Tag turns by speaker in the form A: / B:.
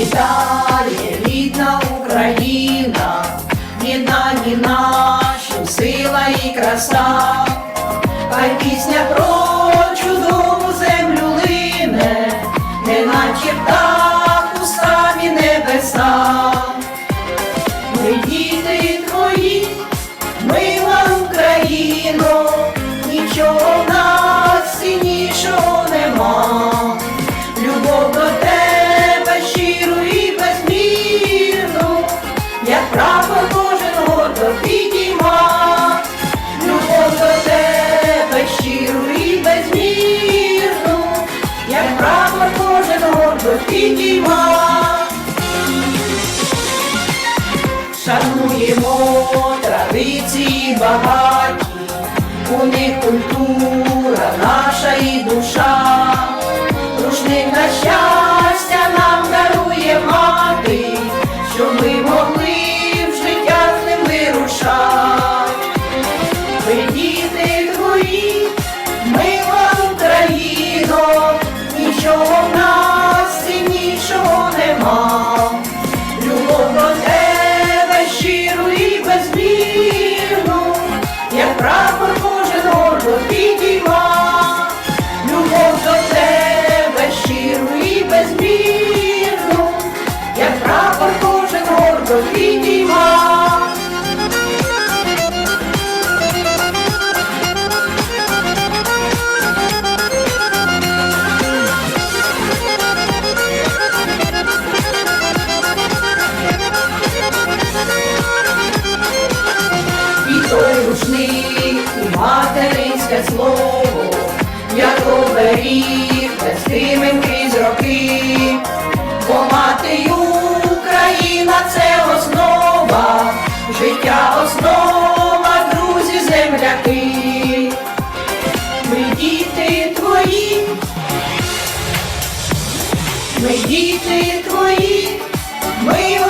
A: Вітає рідна Україна, єднані нашим сила і краса, хай пісня про чудову землю лине, не наче птах у самі небеса. Підійма. Шануємо традиції багаті, у них культура, наша і душа, рушник на щастя нам дарує мати, щоб ми могли в життя з ним вирушати. Ви діти твої, мила Україно, І той рушник, материнське слово, земляки. Ми діти твої, ми діти твої, мила